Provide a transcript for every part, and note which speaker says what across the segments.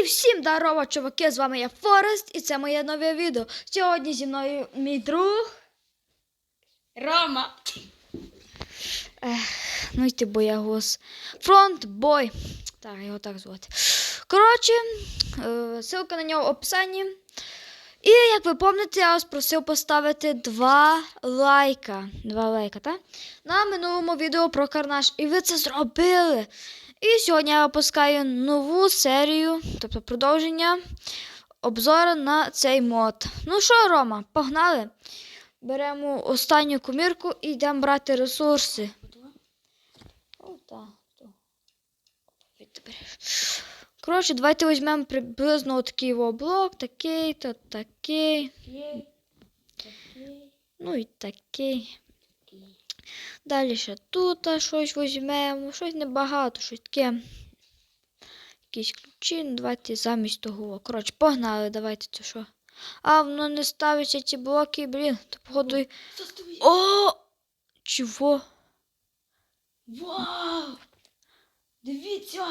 Speaker 1: І всім здорово, чуваки! З вами я Форест, і це моє нове відео. Сьогодні зі мною мій друг.
Speaker 2: Рома.
Speaker 1: Ну й ти боягуз. Фронтбой. Так, його так звати. Коротше, е, ссылка на нього в описанні. І як ви пам'ятаєте, я вас просив поставити два лайка. Два лайка, так? На минулому відео про карнаж. І ви це зробили. І сьогодні я випускаю нову серію, тобто продовження обзору на цей мод. Ну що, Рома, погнали? Беремо останню комірку і йдемо брати ресурси. О, так. Коротше, давайте візьмемо приблизно такий блок, такий, то такий, ну і такий. Далі ще тут щось візьмемо, щось небагато, щось таке. Якісь ключі, ну давайте замість того. Коротше, погнали, давайте це що. А, воно не ставиться ці блоки, блін, то походу. О! Чого?
Speaker 2: Вау! Дивіться!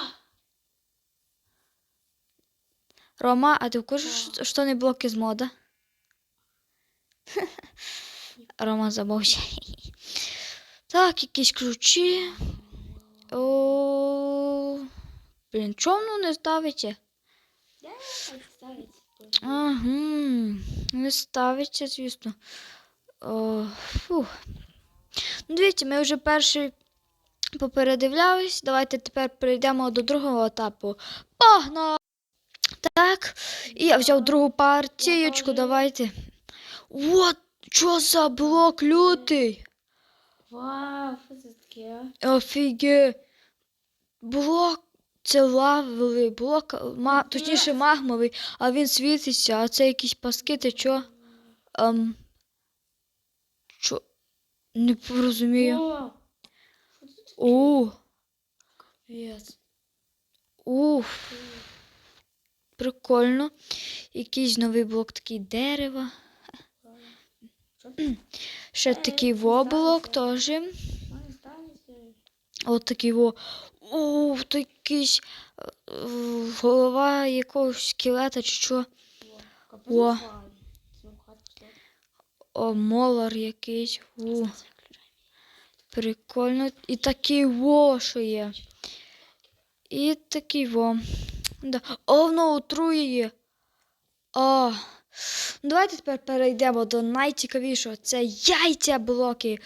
Speaker 1: Рома, а ти в курсі, що- що не блоки з мода? Рома замовчай. Так, якісь ключі. О, блін, чому воно не ставиться?
Speaker 2: Да, ставиться.
Speaker 1: Ага, не ставиться, звісно. О, фух. Ну, дивіться, ми вже перший попередивлялись. Давайте тепер перейдемо до другого етапу. Погнали! Так, і я взяв другу партієчку, давайте. От, що за блок лютий?
Speaker 2: Вау, що це таке?
Speaker 1: Офіге. Блок. Це лавовий блок, ма, точніше магмовий, а він світиться, а це якісь паски, ти чо? Ем, чо? Не порозумію.
Speaker 2: О,
Speaker 1: У, уф. Прикольно. Якийсь новий блок такий дерева. Ще такий воблок теж. От такий во. То якийсь голова якогось скелета чи що. О. О, молар якийсь. У, прикольно. І такий во, що є. І такий во. Да. О, воно отруює. О. Ну, Давайте тепер перейдемо до найцікавішого. Це яйця блоки.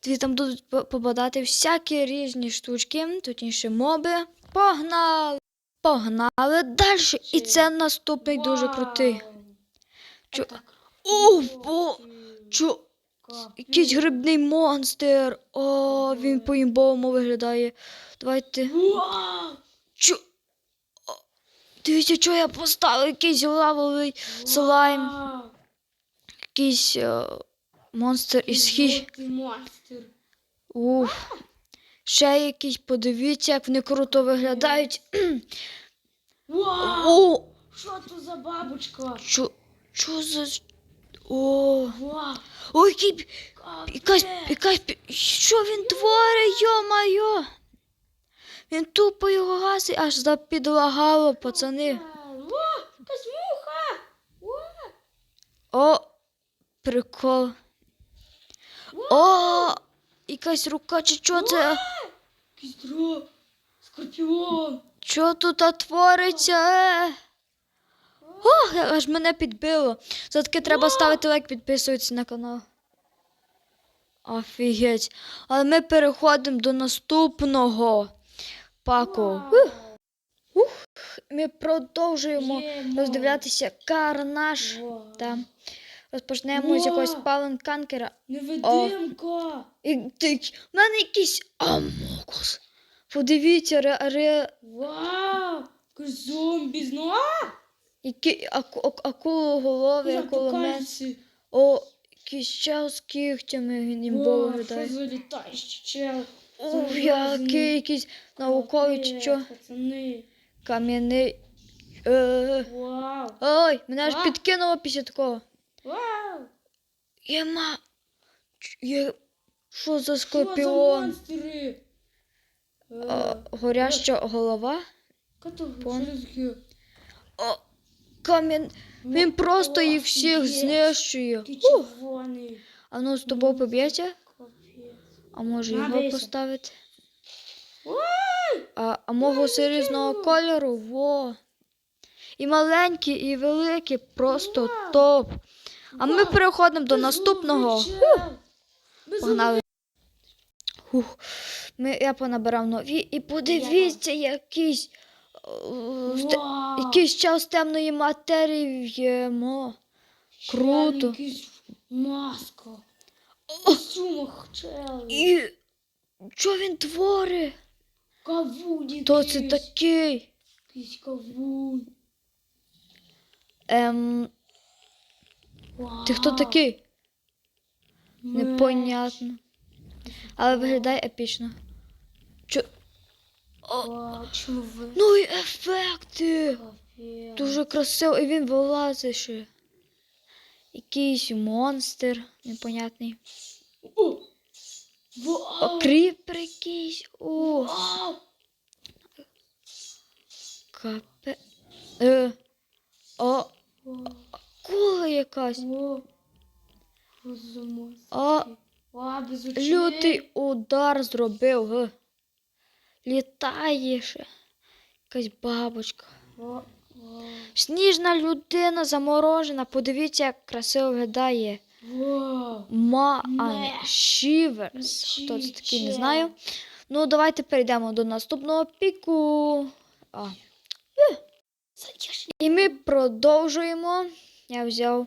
Speaker 1: Тобі там будуть попадати всякі різні штучки, точніше моби. Погнали! Погнали далі. І це наступний дуже крутий.
Speaker 2: Вау.
Speaker 1: Чо-
Speaker 2: круто.
Speaker 1: бо- Чо? Якийсь грибний монстр. О, він по-імбовому виглядає. Давайте.
Speaker 2: Вау!
Speaker 1: Чо? Дивіться, що я поставив якийсь лавовий слайм, якийсь е, монстр із хі. Уф. Ще якийсь, подивіться, як вони круто виглядають.
Speaker 2: Вау!
Speaker 1: О,
Speaker 2: Що це за бабочка?
Speaker 1: що, що за. О,
Speaker 2: Вау!
Speaker 1: о, який, якась, якась, що він творить, йо-майо. Він тупо його гасить, аж запідлагало, пацани.
Speaker 2: О, якась муха!
Speaker 1: О, прикол. О, якась рука, чи що це?
Speaker 2: дров! Скорпіон!
Speaker 1: Що тут твориться? Е? О, аж мене підбило. За-таки треба ставити лайк, підписуватися на канал. Офігеть. Але ми переходимо до наступного паку. Ух, ми продовжуємо
Speaker 2: Є,
Speaker 1: роздивлятися карнаж. Та. Розпочнемо з якогось паленканкера.
Speaker 2: Невидимка!
Speaker 1: В мене якийсь амокус. Подивіться, ре, ре,
Speaker 2: Вау! Зомбі знову!
Speaker 1: Які аку, аку- акулоголовий,
Speaker 2: Як то
Speaker 1: О, якийсь чел з кігтями, він імбово
Speaker 2: Що
Speaker 1: виглядає.
Speaker 2: за літаючий чел? Серйозний.
Speaker 1: який якийсь науковий чи що, кам'яний. Е,
Speaker 2: Вау!
Speaker 1: ой, мене аж
Speaker 2: А?
Speaker 1: підкинуло після такого.
Speaker 2: Вау!
Speaker 1: Єма. Ч- Є... Що за
Speaker 2: Що за
Speaker 1: скорпіон?
Speaker 2: монстри?
Speaker 1: А,
Speaker 2: Е,
Speaker 1: горяща голова?
Speaker 2: Кото,
Speaker 1: пон-
Speaker 2: що це таке?
Speaker 1: О, камінь. Він просто їх всіх знищує.
Speaker 2: Ти
Speaker 1: Ух.
Speaker 2: червоний.
Speaker 1: А ну з тобою поб'ється? А може його поставити? А, а мого різного кольору, во. І маленькі, і великі, просто топ. А ми переходимо до наступного.
Speaker 2: Безумний
Speaker 1: Погнали. Хух. Ми, я понабирав нові і подивіться, якийсь. е. Якийсь час темної матерії в'ємо. Круто.
Speaker 2: Маска. Чел.
Speaker 1: І що він творить?
Speaker 2: Кавун
Speaker 1: Хто це такий?
Speaker 2: Якийсь кавун.
Speaker 1: Ем,
Speaker 2: Вау.
Speaker 1: ти хто такий?
Speaker 2: Меч.
Speaker 1: Непонятно. Але виглядає епічно. Чо... О,
Speaker 2: Вау, чоловік.
Speaker 1: ну і ефекти!
Speaker 2: Капець.
Speaker 1: Дуже красиво, і він вилазить ще. Якийсь монстр непонятний.
Speaker 2: О! Вау!
Speaker 1: Кріпер якийсь. О,
Speaker 2: Вау!
Speaker 1: капе. Е. О, кула якась.
Speaker 2: О! Розумно.
Speaker 1: О, лютий удар зробив. Ге. Літає ще. Якась бабочка.
Speaker 2: Вау,
Speaker 1: Сніжна людина заморожена. Подивіться, як красиво виглядає.
Speaker 2: Вау.
Speaker 1: Маан Шіверс. Хто це такий, не знаю. Ну, давайте перейдемо до наступного піку. А. І ми продовжуємо. Я взяв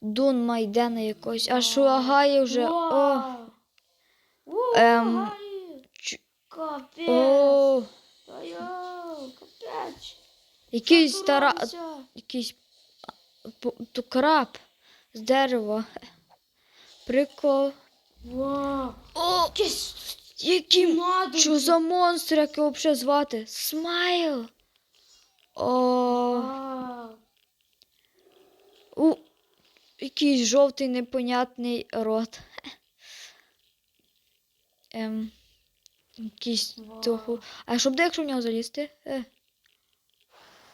Speaker 1: Дун Майдена якось. Аж лагає вже. О, Ем,
Speaker 2: Капець.
Speaker 1: о,
Speaker 2: капець.
Speaker 1: Якийсь стара. Якийсь краб з дерева. Прикол.
Speaker 2: Вау.
Speaker 1: О, який. Що за монстр, як його взагалі звати? Смайл. О,
Speaker 2: Вау.
Speaker 1: у, якийсь жовтий непонятний рот. Ем, якийсь того. А що буде, якщо в нього залізти? Е.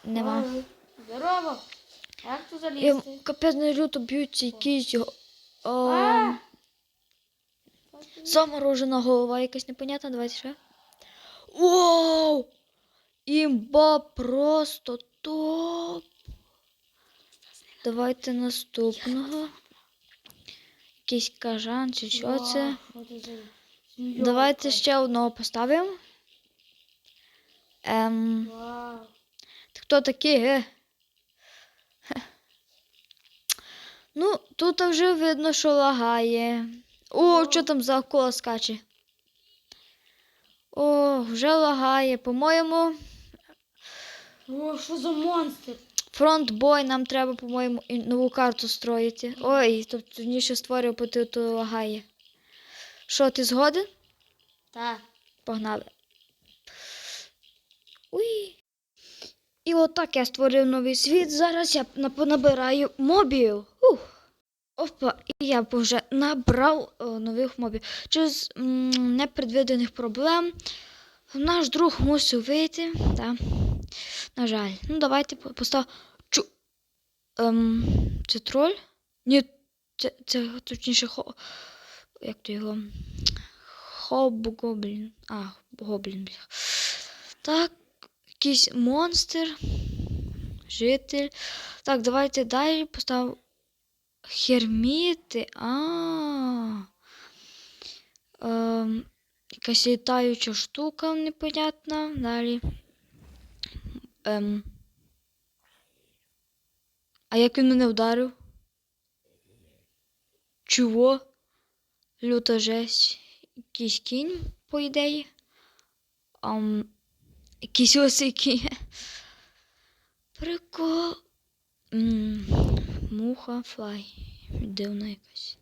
Speaker 1: Нема.
Speaker 2: Здорово. Як тут залізти?
Speaker 1: капець не люто б'ються якісь. його- О, заморожена голова якась непонятна. Давайте ще. Вау! Імба просто топ. Давайте наступного. Якийсь кажан чи що це? Давайте ще одного поставимо. Ем,
Speaker 2: Вау.
Speaker 1: Хто такий, ге? Ну, тут вже видно, що лагає. О, що там за акула скаче? О, вже лагає. По-моєму,
Speaker 2: О, що за монстр?
Speaker 1: фронтбой нам треба, по-моєму, нову карту строїти. Ой, тобто ніше створює, бо ти то лагає. Що, ти згоден?
Speaker 2: Так.
Speaker 1: Погнали. Уй. І отак я створив новий світ. Зараз я на- понабираю мобів. Ух. Опа, і я вже набрав о, нових мобів. Через м, непредвидених проблем наш друг мусив вийти. Та. На жаль. Ну, давайте по- постав. Чу. Ем, це троль? Ні, це, це точніше хо. Як то його? Хоб-гоблін. А, гоблін. Так, якийсь монстр. Житель. Так, давайте далі поставимо херміти. А. Ем, якась літаюча штука непонятна. Далі. Ем. А як він мене вдарив? Чого? Люта жесть. Якийсь кінь, по ідеї. Ам, якісь осики. Прикол. М, Муха, флай. Дивна якась.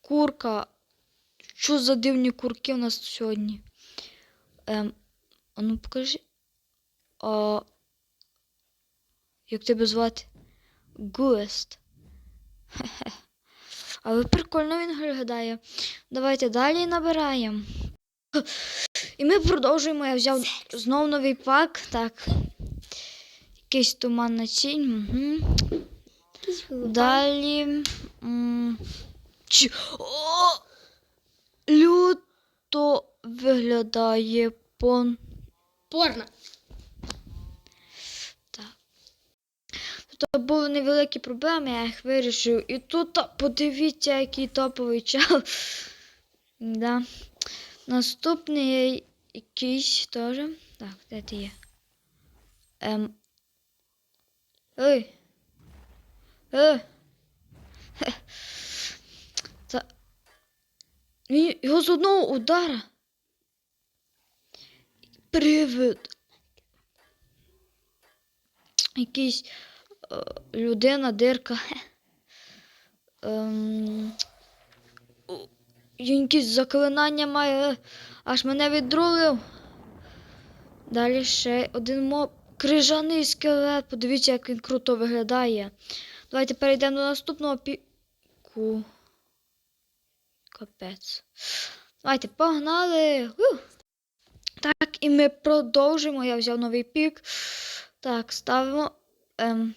Speaker 1: Курка. Що за дивні курки у нас сьогодні? Ем, а ну покажи. А, як тебе звати? Гуест. Але прикольно він виглядає. Давайте далі набираємо. І ми продовжуємо. Я взяв знов новий пак. Так. якийсь туманна тінь. Угу. Далі. м, Чи... О! Люто виглядає пон.
Speaker 2: Порно.
Speaker 1: Так. Тут були невеликі проблеми, я їх вирішив. І тут подивіться, який топовий чел. Да. Наступний якийсь теж. Так, де ти є? Ем. Ей. Е. Він його з одного удара. Привид. Якийсь е, людина, дирка. Ем, якісь заклинання має, е, аж мене віддрулив. Далі ще один моб. Крижаний скелет. Подивіться, як він круто виглядає. Давайте перейдемо до наступного піку. Капець. Давайте, погнали. Ух. Так, і ми продовжимо. Я взяв новий пік. Так, ставимо. Ем,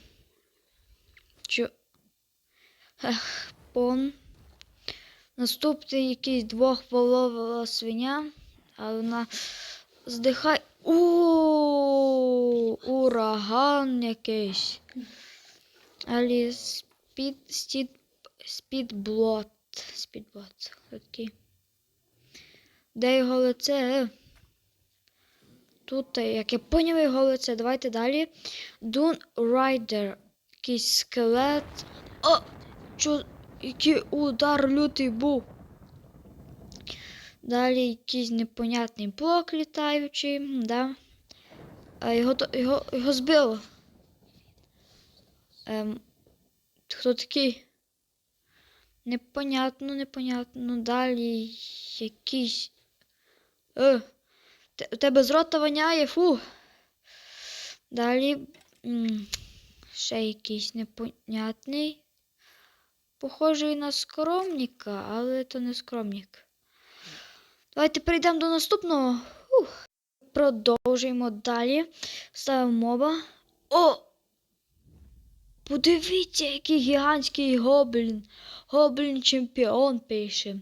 Speaker 1: чо... Ех, пон. Наступний якийсь двохголова свиня. Але вона здихає. У ураган якийсь. Алі спід, стід, спідблот. Спідблот. Окей. Де його лице? Тут, як я поняв його лице, давайте далі. Дун Райдер. Якийсь скелет. О! Чо, який удар лютий був. Далі якийсь непонятний блок літаючий. Да. А його, його, його збило. Ем, хто такий? Непонятно, непонятно. Далі якийсь. Е, у тебе з рота воняє, фу. Далі ще якийсь непонятний. Похожий на скромника, але то не скромник. Давайте перейдемо до наступного. Ух. Продовжуємо далі. Ставимо моба. О! Подивіться, який гігантський гоблін. Гоблін чемпіон пише.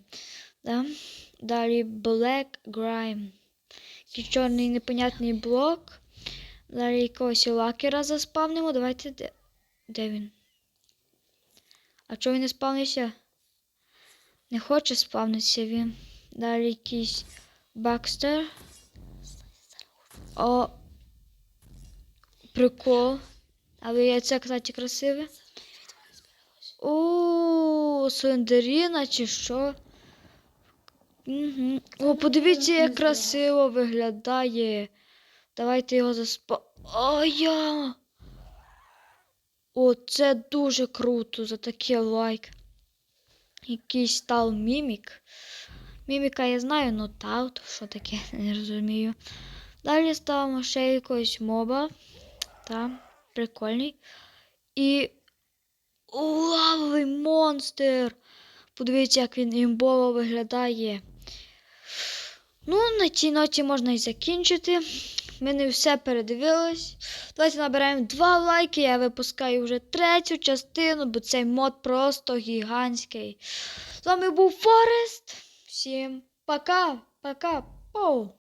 Speaker 1: Да? Далі Black Grime. Такий чорний непонятний блок. Далі якогось лакера заспавнимо. Давайте. Де, де він? А чого він не спавнився? Не хоче спавнитися він. Далі якийсь Бакстер. О. Прикол. Але яйце, кстати, красиве. О, слендеріна чи що? Угу. О, подивіться, як красиво виглядає. Давайте його заспа. О, я. О, це дуже круто за такий лайк. Якийсь стал мімік. Міміка я знаю, но таут, що таке, не розумію. Далі ставимо ще якогось моба. Та, прикольний. І. Лавовий монстр! Подивіться, як він імбово виглядає. Ну, на цій ноті можна і закінчити. Ми не все передивились. Давайте набираємо два лайки. Я випускаю вже третю частину, бо цей мод просто гігантський. З вами був Форест. Всім пока, пока, поу.